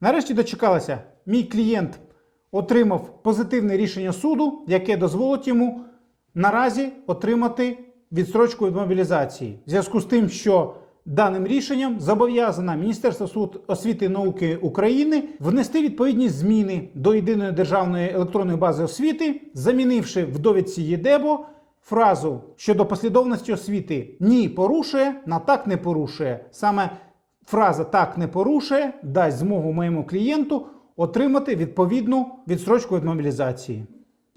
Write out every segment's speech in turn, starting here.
Нарешті дочекалася. Мій клієнт отримав позитивне рішення суду, яке дозволить йому наразі отримати відстрочку від мобілізації. В зв'язку з тим, що даним рішенням зобов'язана Міністерство суд освіти і науки України внести відповідні зміни до єдиної державної електронної бази освіти, замінивши в довідці ЄДЕБО фразу щодо послідовності освіти ні порушує на так не порушує. Саме фраза так не порушує дасть змогу моєму клієнту отримати відповідну відстрочку від мобілізації.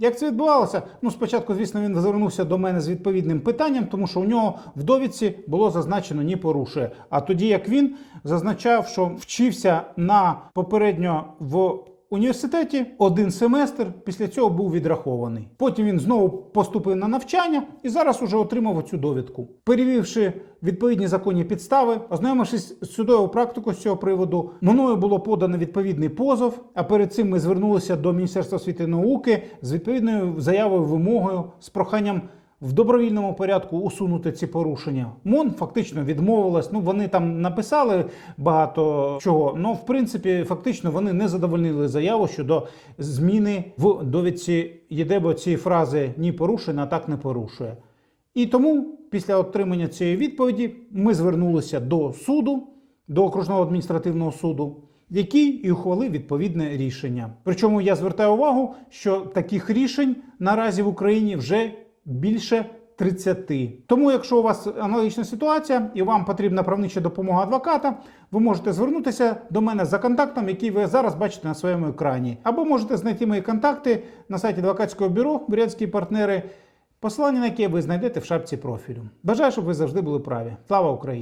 Як це відбувалося? Ну, спочатку, звісно, він звернувся до мене з відповідним питанням, тому що у нього в довідці було зазначено ні порушує. А тоді як він зазначав, що вчився на попередньо в університеті один семестр, після цього був відрахований. Потім він знову поступив на навчання і зараз уже отримав цю довідку. Перевівши відповідні законні підстави, ознайомившись з судовою практикою з цього приводу, мною було подано відповідний позов. А перед цим ми звернулися до Міністерства освіти і науки з відповідною заявою, вимогою з проханням. В добровільному порядку усунути ці порушення. МОН фактично відмовилась. Ну вони там написали багато чого. Ну, в принципі, фактично вони не задовольнили заяву щодо зміни в довідці ЄДЕБО цієї фрази ні порушує, а так не порушує. І тому після отримання цієї відповіді ми звернулися до суду, до окружного адміністративного суду, який і ухвалив відповідне рішення. Причому я звертаю увагу, що таких рішень наразі в Україні вже більше 30. Тому, якщо у вас аналогічна ситуація і вам потрібна правнича допомога адвоката, ви можете звернутися до мене за контактом, який ви зараз бачите на своєму екрані. Або можете знайти мої контакти на сайті адвокатського бюро Бурятські партнери, посилання на яке ви знайдете в шапці профілю. Бажаю, щоб ви завжди були праві. Слава Україні!